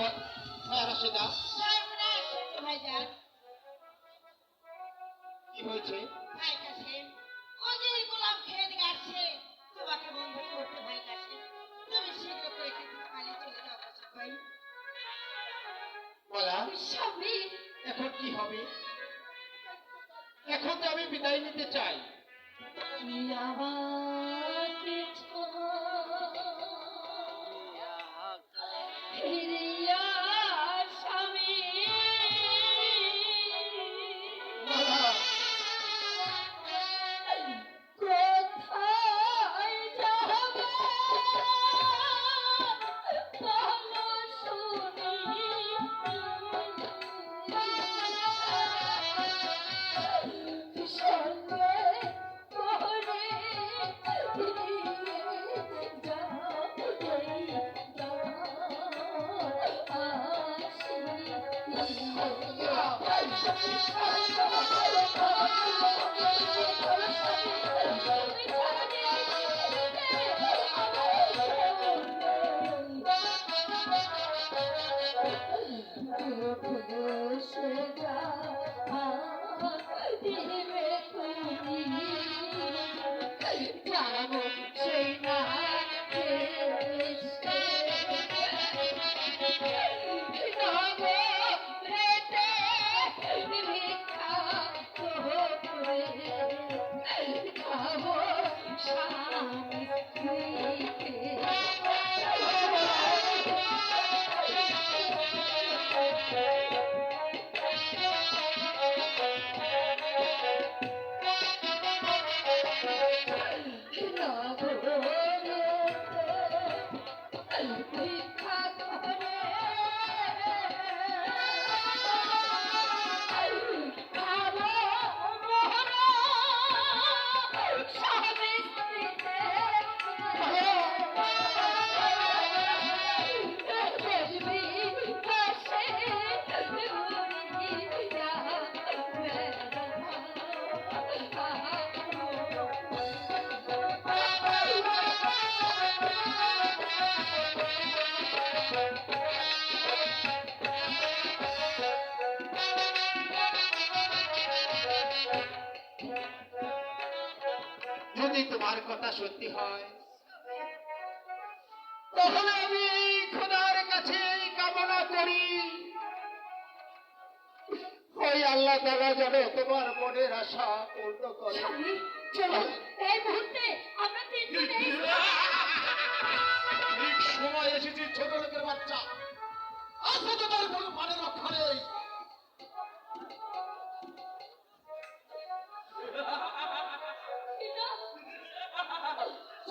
হ্যাঁ রশিদা কি হয়েছে এখান কি হবে এখন তো আমি বিদায় নিতে চাই আমাকে যাব যদি তোমার কথা সত্যি হয় তাহলে আমি এই খোদার কাছে কামনা করি। ওই আল্লাহ তালা যেন তোমার মনের আশা পূর্ণ করে। চলো এই মুহূর্তে আমরা তিনজনে সময় এসেছি ছোট লোকের বাচ্চা। আসলে তো তার কোনো মানে রক্ষা নেই।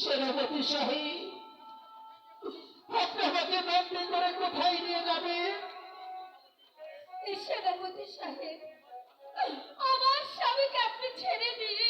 সেনাপতি শাহী আপনি আমাকে বন্দি করে কোথায় নিয়ে যাবে? সেনাপতি সাহেব, আমার স্বামীকে আপনি ছেড়ে দিয়ে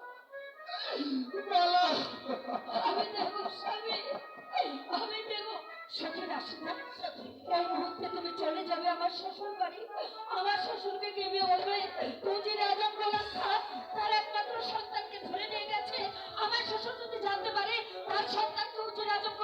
সখী রাশিদা এই মুহূর্তে তুমি চলে যাবে আমার শ্বশুর বাড়ি